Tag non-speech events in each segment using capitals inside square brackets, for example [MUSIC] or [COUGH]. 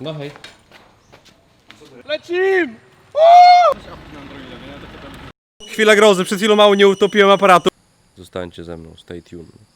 No hej. Lecim! Chwila grozy, przed chwilą mało nie utopiłem aparatu. Zostańcie ze mną, stay tuned.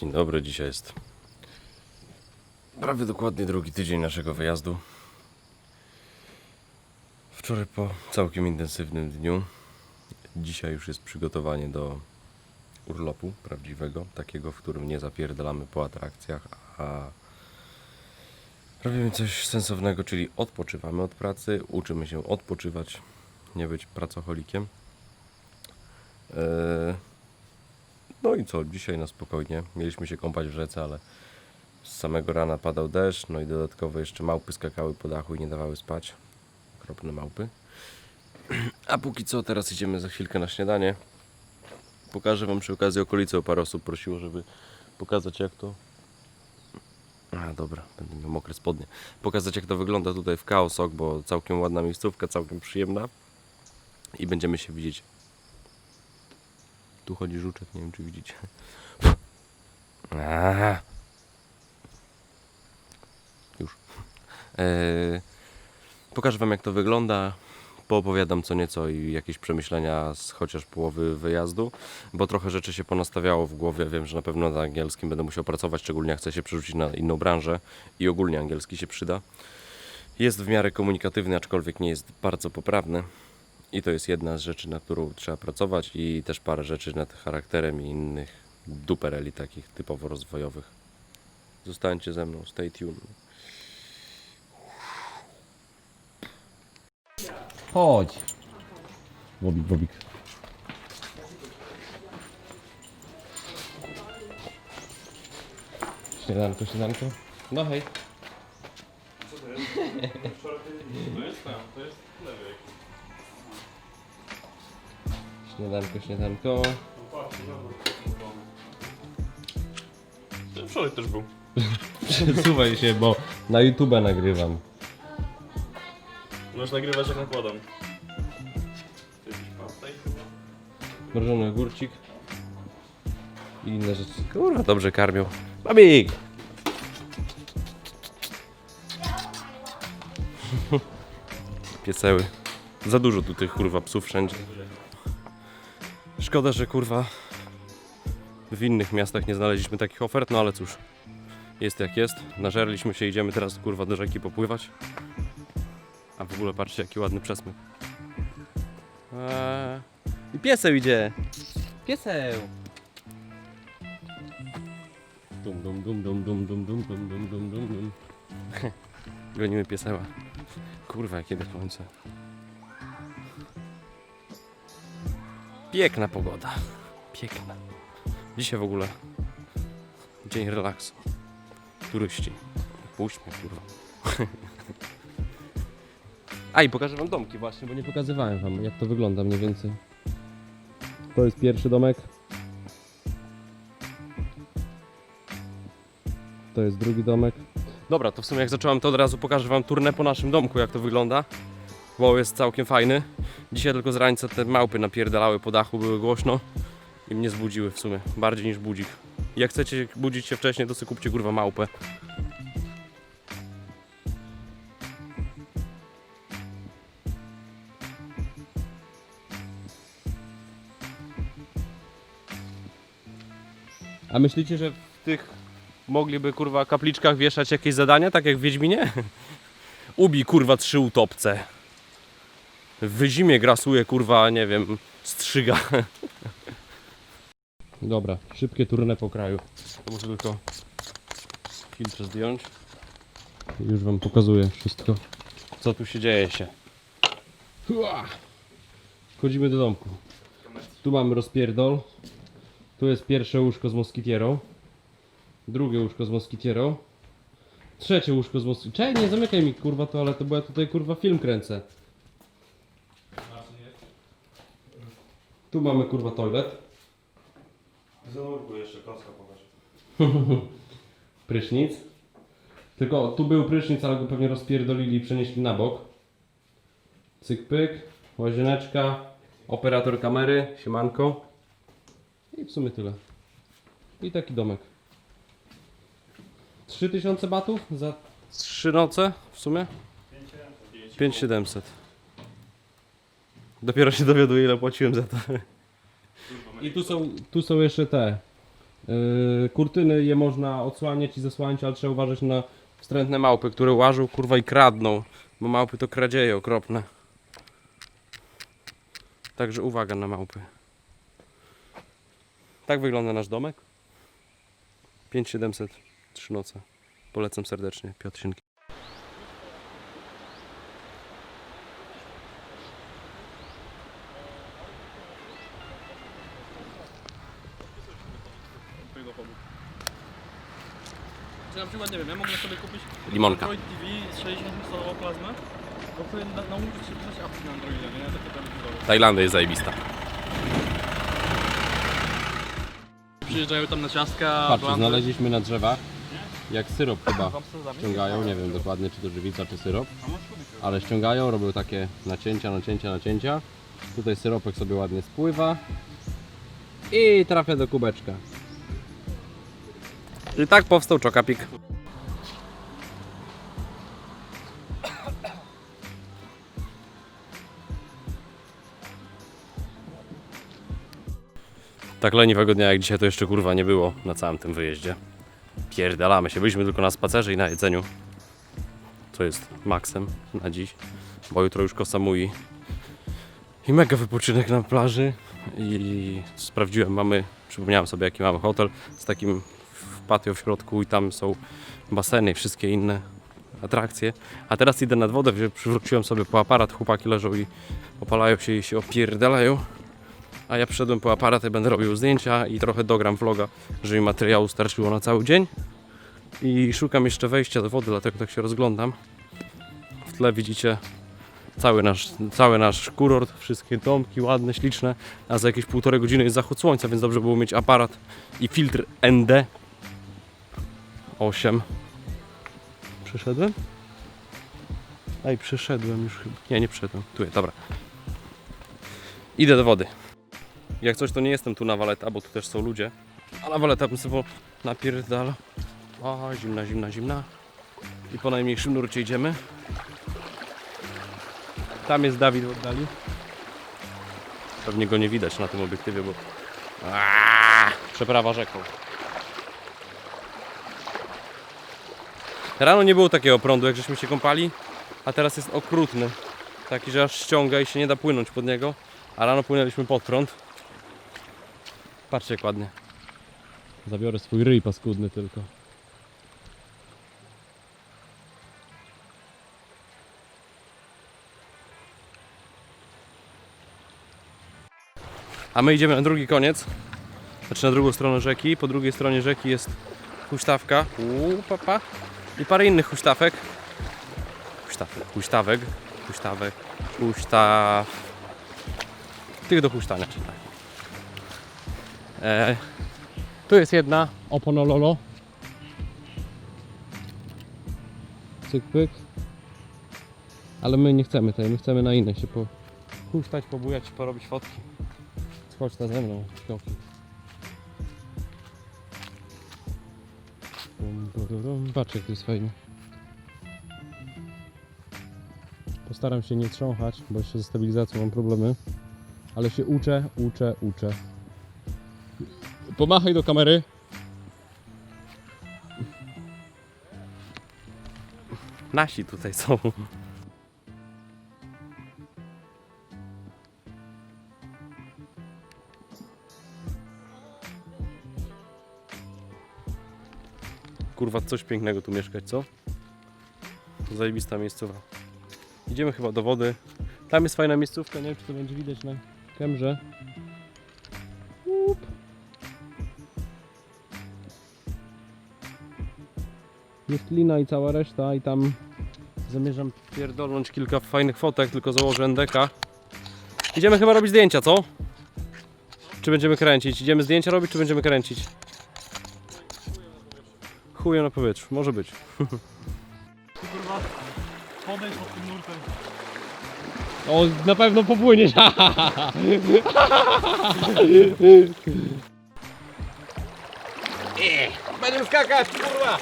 Dzień dobry, dzisiaj jest prawie dokładnie drugi tydzień naszego wyjazdu. Wczoraj po całkiem intensywnym dniu. Dzisiaj już jest przygotowanie do urlopu prawdziwego, takiego, w którym nie zapierdalamy po atrakcjach, a robimy coś sensownego, czyli odpoczywamy od pracy, uczymy się odpoczywać, nie być pracocholikiem. Eee, no i co, dzisiaj na spokojnie. Mieliśmy się kąpać w rzece, ale z samego rana padał deszcz, no i dodatkowo jeszcze małpy skakały po dachu i nie dawały spać. Okropne małpy. A póki co, teraz idziemy za chwilkę na śniadanie. Pokażę Wam przy okazji okolicy, o parę osób prosiło, żeby pokazać jak to... A dobra, będę miał mokre spodnie. Pokazać jak to wygląda tutaj w Chaosok, bo całkiem ładna miejscówka, całkiem przyjemna. I będziemy się widzieć tu chodzi żuczek, nie wiem czy widzicie. Już. Eee, pokażę wam jak to wygląda. Poopowiadam co nieco i jakieś przemyślenia z chociaż połowy wyjazdu, bo trochę rzeczy się ponastawiało w głowie. Wiem, że na pewno na angielskim będę musiał pracować, szczególnie jak chcę się przerzucić na inną branżę i ogólnie angielski się przyda. Jest w miarę komunikatywny, aczkolwiek nie jest bardzo poprawny. I to jest jedna z rzeczy, na którą trzeba pracować i też parę rzeczy nad charakterem i innych dupereli takich typowo rozwojowych. Zostańcie ze mną, stay tuned. Chodź. Bobik, bobik. Śniadanko, śniadanko. No hej. Śniadanko, śniadanko. Wczoraj też był. Przesuwaj się, bo na YouTube nagrywam. Możesz nagrywać jak nakładam. To jakiś pastaj chyba? Mrożony ogórcik. I inne rzeczy. Kurwa, dobrze karmią. Babik! [LAUGHS] Pieseły. Za dużo tu tych kurwa psów wszędzie. Szkoda, że kurwa w innych miastach nie znaleźliśmy takich ofert, no ale cóż. Jest jak jest. Nażerliśmy się, idziemy teraz kurwa do rzeki popływać. A w ogóle patrzcie jaki ładny przesmyk. Eee. I pieseł idzie. Pieseł. Dum dum dum dum dum dum dum dum dum dum dum dum. Gonimy pieseła. Kurwa, jakie słońce. Piękna pogoda. Piękna. Dzisiaj w ogóle dzień relaksu. Turyści. Puść kurwa. [LAUGHS] A i pokażę wam domki właśnie, bo nie pokazywałem wam jak to wygląda mniej więcej. To jest pierwszy domek. To jest drugi domek. Dobra, to w sumie jak zacząłem, to od razu pokażę wam turnę po naszym domku, jak to wygląda. Bo jest całkiem fajny. Dzisiaj tylko z rańca te małpy napierdalały po dachu, były głośno i mnie zbudziły w sumie, bardziej niż budzik. Jak chcecie budzić się wcześniej, to sobie kupcie kurwa małpę. A myślicie, że w tych mogliby kurwa kapliczkach wieszać jakieś zadania, tak jak w Wiedźminie? [LAUGHS] Ubij kurwa trzy utopce. W zimie grasuje kurwa, nie wiem, strzyga. Dobra, szybkie turne po kraju. To muszę tylko filtr zdjąć. Już wam pokazuję wszystko, co tu się dzieje się. Hua! Wchodzimy do domku. Tu mamy rozpierdol. Tu jest pierwsze łóżko z moskitierą. Drugie łóżko z moskitierą. Trzecie łóżko z moskitierą. Czekaj, nie zamykaj mi kurwa toaletę, bo ja tutaj kurwa film kręcę. Tu mamy kurwa toilet. Zanurkuj jeszcze, kocka pokaż. [LAUGHS] Prysznic. Tylko tu był prysznic, ale go pewnie rozpierdolili i przenieśli na bok. Cyk pyk, łazieneczka, operator kamery, siemanko. I w sumie tyle. I taki domek. 3000 batów za 3 noce w sumie? 5700. Dopiero się dowiaduję ile płaciłem za to. I tu są, tu są jeszcze te Yy, kurtyny je można odsłaniać i zasłaniać, ale trzeba uważać na wstrętne małpy, które łażą kurwa i kradną, bo małpy to kradzieje okropne. Także uwaga na małpy. Tak wygląda nasz domek. 5700 trzy noce. Polecam serdecznie. Piotr Sienki. Czy na przykład, nie wiem, ja mogę sobie kupić Limonka. Android TV z 60 stalową plazmę, bo chcę na, nauczyć się pisać apki na Androidzie, nie? Takie tam wideo. Tajlandia jest zajebista. Przyjeżdżają tam na ciastka, Patrz, blandy. znaleźliśmy na drzewach jak syrop chyba. Ściągają, nie wiem dokładnie czy to żywica czy syrop, ale ściągają, robią takie nacięcia, nacięcia, nacięcia. Tutaj syropek sobie ładnie spływa i trafia do kubeczka. I tak powstał czokapik. Tak leniwego dnia jak dzisiaj to jeszcze kurwa nie było na całym tym wyjeździe. Pierdalamy się, byliśmy tylko na spacerze i na jedzeniu. Co jest maksem na dziś, bo jutro już Kosamui. I mega wypoczynek na plaży. I sprawdziłem, mamy, przypomniałem sobie jaki mamy hotel z takim w patio w środku i tam są baseny i wszystkie inne atrakcje. A teraz idę nad wodę, przywróciłem sobie po aparat, chłopaki leżą i opalają się i się opierdalają. A ja przyszedłem po aparat i będę robił zdjęcia i trochę dogram vloga, żeby materiału starczyło na cały dzień. I szukam jeszcze wejścia do wody, dlatego tak się rozglądam. W tle widzicie cały nasz, cały nasz kurort, wszystkie domki ładne, śliczne, a za jakieś półtorej godziny jest zachód słońca, więc dobrze było mieć aparat i filtr ND 8. Przeszedłem? Ej, przeszedłem już chyba. Nie, nie przeszedłem. Tu jest, dobra. Idę do wody. Jak coś, to nie jestem tu na waleta, bo tu też są ludzie. A na waleta bym sobie napierdala. O, zimna, zimna, zimna. I po najmniejszym nurcie idziemy. Tam jest Dawid w oddali. Pewnie go nie widać na tym obiektywie, bo... Aaaa, przeprawa rzeką. Rano nie było takiego prądu, jak żeśmy się kąpali, a teraz jest okrutny. Taki, że aż ściąga i się nie da płynąć pod niego. A rano płynęliśmy pod prąd. Patrzcie jak ładnie. Zabiorę swój ryj paskudny tylko. A my idziemy na drugi koniec. Znaczy na drugą stronę rzeki. Po drugiej stronie rzeki jest huśtawka. Uuu, papa. I parę innych huśtawek. Huśtawek, huśtawek, huśtawek, huśtaw... Tych do huśtania, czy tak. E, tu jest jedna oponololo. Cyk, pyk. Ale my nie chcemy tej, my chcemy na innej się po... Huśtać, pobujać, porobić fotki. Chodź ta ze mną, śmiałki. Patrz jak to jest fajnie. Postaram się nie trząchać, bo jeszcze ze stabilizacją mam problemy. Ale się uczę, uczę, uczę. Pomachaj do kamery. Nasi tutaj są. Kurwa, coś pięknego tu mieszkać, co? Zajebista miejscowa. Idziemy chyba do wody. Tam jest fajna miejscówka, nie wiem czy to będzie widać na kamerze. Łup. Jest lina i cała reszta i tam zamierzam pierdolnąć kilka fajnych fotek, tylko założę NDK. Idziemy chyba robić zdjęcia, co? Czy będziemy kręcić? Idziemy zdjęcia robić, czy będziemy kręcić? Chujem na powietrzu, może być. Kurwa, podejdź pod tym nurtem. O, na pewno popłyniesz. [LAUGHS] Będziemy skakać, kurwa!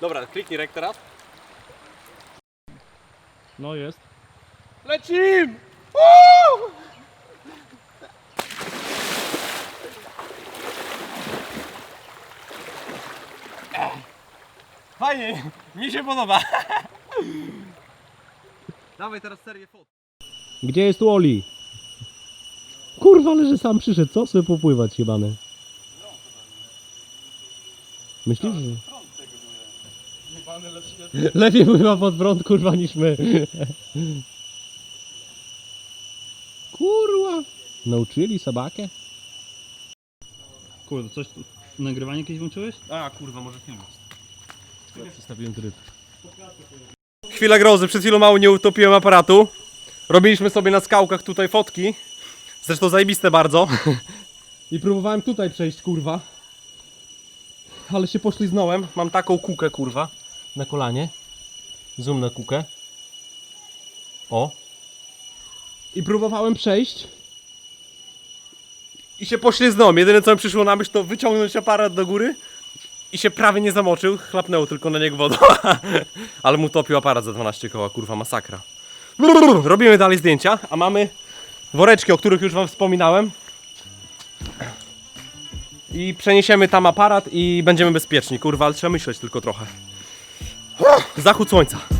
Dobra, kliknij rek teraz. No jest. Lecim! Fajnie, mi się podoba. Dawaj teraz serię fot. Gdzie jest Woli? Kurwa, ale że sam przyszedł, co? Sobie popływać jebany. Myślisz, że... Lepiej pływa pod prąd, kurwa, niż my. Kurwa. Nauczyli sobakę? Kurde, coś tu... Nagrywanie jakieś włączyłeś? A kurwa, może film. Przestawiłem tryb. Chwila grozy, przed chwilą mało nie utopiłem aparatu. Robiliśmy sobie na skałkach tutaj fotki. Zresztą zajebiste bardzo. [LAUGHS] I próbowałem tutaj przejść, kurwa. Ale się pośliznąłem. Mam taką kukę, kurwa. Na kolanie. Zoom na kukę. O. I próbowałem przejść. I się pośliznąłem. Jedyne co mi przyszło na myśl to wyciągnąć aparat do góry. I się prawie nie zamoczył. Chlapnęło tylko na niego wodą. [LAUGHS] Ale mu topił aparat za 12 koła, kurwa, masakra. Robimy dalej zdjęcia, a mamy woreczki, o których już wam wspominałem. I przeniesiemy tam aparat i będziemy bezpieczni, kurwa, ale trzeba myśleć tylko trochę. Zachód słońca.